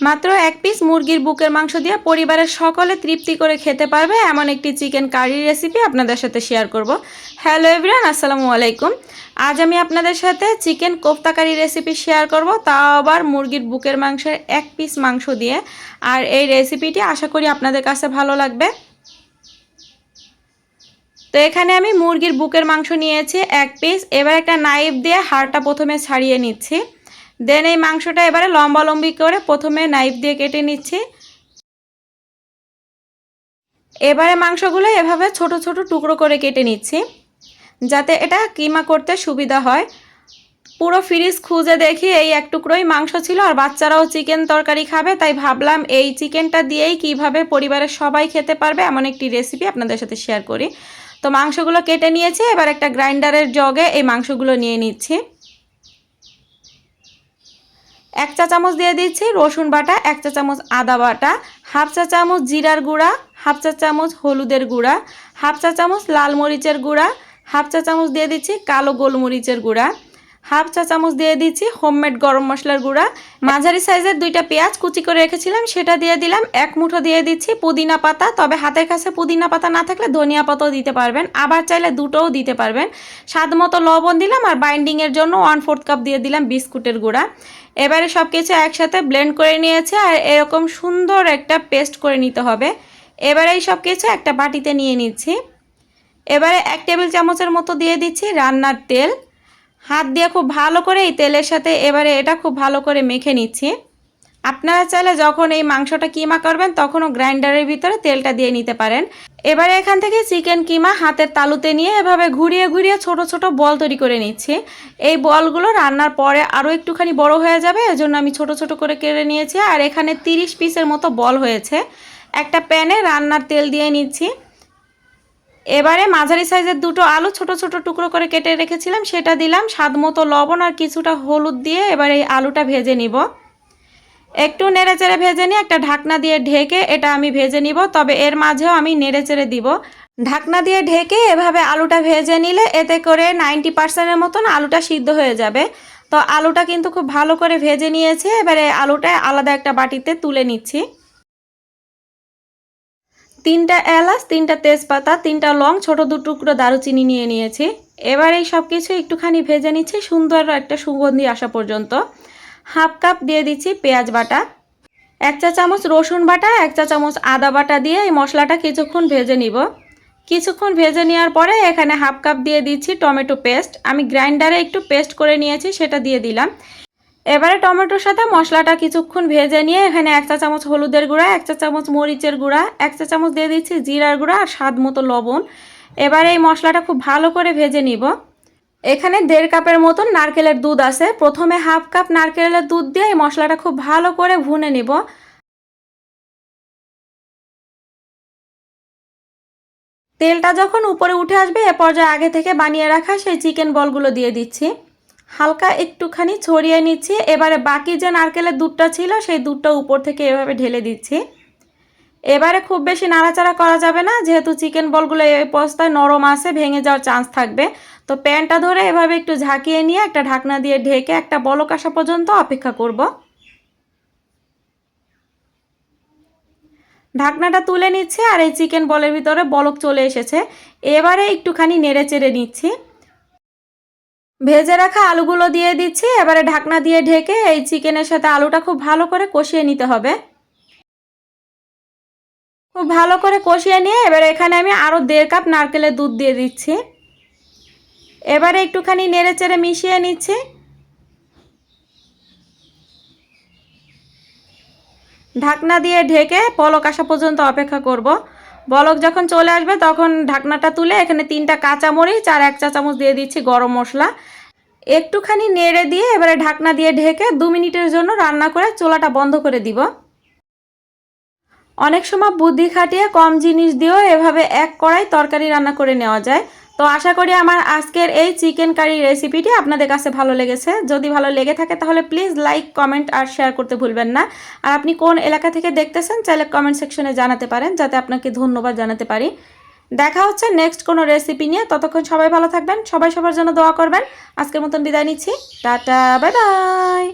মাত্র এক পিস মুরগির বুকের মাংস দিয়ে পরিবারের সকলে তৃপ্তি করে খেতে পারবে এমন একটি চিকেন কারি রেসিপি আপনাদের সাথে শেয়ার করব। হ্যালো এভরিয়ান আসসালামু আলাইকুম। আজ আমি আপনাদের সাথে chicken kofta curry recipe share করব। তাও আবার মুরগির বুকের মাংসের এক পিস মাংস দিয়ে। আর এই রেসিপিটি আশা করি আপনাদের কাছে ভালো লাগবে। তো এখানে আমি মুরগির বুকের মাংস নিয়েছি এক পিস এবার একটা নাইফ দিয়ে হাড়টা প্রথমে ছাড়িয়ে নিচ্ছি। দেন এই মাংসটা এবারে লম্বা লম্বি করে প্রথমে নাইফ দিয়ে কেটে নিচ্ছি। এবারে মাংসগুলো এভাবে ছোট ছোট টুকরো করে কেটে নিচ্ছি, যাতে এটা কিমা করতে সুবিধা হয়। পুরো ফ্রিজ খুঁজে দেখি এই এক টুকরোই মাংস ছিল আর বাচ্চারাও চিকেন তরকারি খাবে, তাই ভাবলাম এই চিকেনটা দিয়েই কীভাবে পরিবারের সবাই খেতে পারবে এমন একটি রেসিপি আপনাদের সাথে শেয়ার করি। তো মাংসগুলো কেটে নিয়েছি, এবার একটা গ্রাইন্ডারের জগে এই মাংসগুলো নিয়ে নিচ্ছি। এক চা চামচ দিয়ে দিচ্ছি রসুন বাটা, এক চা চামচ আদা বাটা, হাফ চা চামচ জিরার গুঁড়া, হাফ চা চামচ হলুদের গুঁড়া, হাফ চা চামচ লাল মরিচের গুঁড়া, হাফ চা চামচ দিয়ে দিচ্ছি কালো গোলমরিচের গুঁড়া। হাফ চা চামচ দিয়ে দিচ্ছি হোমমেড গরম মশলার গুঁড়া। মাঝারি সাইজের দুইটা পেঁয়াজ কুচি করে রেখেছিলাম, সেটা দিয়ে দিলাম। এক মুঠো দিয়ে দিচ্ছি পুদিনা পাতা, তবে হাতের কাছে পুদিনা পাতা না থাকলে ধনিয়া পাতাও দিতে পারবেন। আবার চাইলে দুটোও দিতে পারবেন। স্বাদ মতো লবণ দিলাম আর বাইন্ডিংয়ের জন্য ওয়ান ফোর্থ কাপ দিয়ে দিলাম বিস্কুটের গুঁড়া। এবারে সব কিছু একসাথে ব্লেন্ড করে নিয়েছে আর এরকম সুন্দর একটা পেস্ট করে নিতে হবে। এবারে এই সব কিছু একটা বাটিতে নিয়ে নিচ্ছি। এবারে এক টেবিল চামচের মতো দিয়ে দিচ্ছি রান্নার তেল। হাত দিয়ে খুব ভালো করে এই তেলের সাথে এবারে এটা খুব ভালো করে মেখে নিচ্ছি। আপনারা চাইলে যখন এই মাংসটা কিমা করবেন, তখনও গ্রাইন্ডারের ভিতরে তেলটা দিয়ে নিতে পারেন। এবারে এখান থেকে চিকেন কিমা হাতের তালুতে নিয়ে এভাবে ঘুরিয়ে ঘুরিয়ে ছোট ছোট বল তৈরি করে নিচ্ছি। এই বলগুলো রান্নার পরে আরও একটুখানি বড় হয়ে যাবে, এজন্য আমি ছোট ছোট করে কেড়ে নিয়েছি। আর এখানে তিরিশ পিসের মতো বল হয়েছে। একটা প্যানে রান্নার তেল দিয়ে নিচ্ছি। এবারে মাঝারি সাইজের দুটো আলু ছোট ছোট টুকরো করে কেটে রেখেছিলাম, সেটা দিলাম, স্বাদ মতো লবণ আর কিছুটা হলুদ দিয়ে এবার এই আলুটা ভেজে নিব। একটু নেড়ে চেড়ে ভেজে নিয়ে একটা ঢাকনা দিয়ে ঢেকে এটা আমি ভেজে নিব, তবে এর মাঝেও আমি নেড়ে চেড়ে দিব। ঢাকনা দিয়ে ঢেকে এভাবে আলুটা ভেজে নিলে এতে করে নাইনটি পার্সেন্টের মতন আলুটা সিদ্ধ হয়ে যাবে। তো আলুটা কিন্তু খুব ভালো করে ভেজে নিয়েছে, এবারে আলুটা আলাদা একটা বাটিতে তুলে নিচ্ছি। তিনটা এলাচ, তিনটা তেজপাতা, তিনটা লং, ছোট দু টুকরো দারুচিনি নিয়ে নিয়েছি। এবার এই সব কিছু একটুখানি ভেজে নিচ্ছি, সুন্দর একটা সুগন্ধি আসা পর্যন্ত। হাফ কাপ দিয়ে দিচ্ছি পেঁয়াজ বাটা, এক চা চামচ রসুন বাটা, এক চা চামচ আদা বাটা দিয়ে এই মশলাটা কিছুক্ষণ ভেজে নিব। কিছুক্ষণ ভেজে নেওয়ার পরে এখানে হাফ কাপ দিয়ে দিচ্ছি টমেটো পেস্ট। আমি গ্রাইন্ডারে একটু পেস্ট করে নিয়েছি, সেটা দিয়ে দিলাম। এবারে টমেটোর সাথে মশলাটা কিছুক্ষণ ভেজে নিয়ে এখানে এক চা চামচ হলুদের গুঁড়া, এক চা চামচ মরিচের গুঁড়া, এক চা চামচ দিয়ে দিচ্ছি জিরার গুঁড়া আর স্বাদ মতো লবণ। এবারে এই মশলাটা খুব ভালো করে ভেজে নিব। এখানে দেড় কাপের মতন নারকেলের দুধ আছে। প্রথমে হাফ কাপ নারকেলের দুধ দিয়ে এই মশলাটা খুব ভালো করে ভুনে নিব। তেলটা যখন উপরে উঠে আসবে, এ পর্যায়ে আগে থেকে বানিয়ে রাখা সেই চিকেন বলগুলো দিয়ে দিচ্ছি। হালকা একটুখানি ছড়িয়ে নিচ্ছি। এবারে বাকি যে নারকেলের দুধটা ছিল, সেই দুধটা উপর থেকে এভাবে ঢেলে দিচ্ছি। এবারে খুব বেশি নাড়াচাড়া করা যাবে না, যেহেতু চিকেন বলগুলো এই পস্তায় নরম আসে ভেঙে যাওয়ার চান্স থাকবে। তো প্যানটা ধরে এভাবে একটু ঝাঁকিয়ে নিয়ে একটা ঢাকনা দিয়ে ঢেকে একটা বলক আসা পর্যন্ত অপেক্ষা করব। ঢাকনাটা তুলে নিচ্ছে আর এই চিকেন বলের ভিতরে বলক চলে এসেছে। এবারে একটুখানি নেড়ে চেড়ে নিচ্ছি। ভেজে রাখা আলুগুলো দিয়ে দিচ্ছি, এবারে ঢাকনা দিয়ে ঢেকে এই চিকেনের সাথে আলুটা খুব ভালো করে কষিয়ে নিতে হবে। খুব ভালো করে কষিয়ে নিয়ে এবারে এখানে আমি আরও দেড় কাপ নারকেলের দুধ দিয়ে দিচ্ছি। এবারে একটুখানি নেড়ে চেড়ে মিশিয়ে নিচ্ছি। ঢাকনা দিয়ে ঢেকে পলক আসা পর্যন্ত অপেক্ষা করব। বলক যখন চলে আসবে, তখন ঢাকনাটা তুলে এখানে তিনটা কাঁচামরিচ আর এক চা চামচ দিয়ে দিচ্ছি গরম মশলা। একটুখানি নেড়ে দিয়ে এবারে ঢাকনা দিয়ে ঢেকে দু মিনিটের জন্য রান্না করে চোলাটা বন্ধ করে দিব। অনেক সময় বুদ্ধি খাটিয়ে কম জিনিস দিয়েও এভাবে এক কড়াই তরকারি রান্না করে নেওয়া যায়। তো আশা করি আমার আজকের এই চিকেন কারি রেসিপিটি আপনাদের কাছে ভালো লেগেছে। যদি ভালো লেগে থাকে তাহলে প্লিজ লাইক, কমেন্ট আর শেয়ার করতে ভুলবেন না। আর আপনি কোন এলাকা থেকে দেখতেছেন চাইলে কমেন্ট সেকশনে জানাতে পারেন, যাতে আপনাকে ধন্যবাদ জানাতে পারি। দেখা হচ্ছে নেক্সট কোনো রেসিপি নিয়ে। ততক্ষণ সবাই ভালো থাকবেন, সবাই সবার জন্য দোয়া করবেন। আজকের মতন বিদায় নিচ্ছি। Tata, bye bye.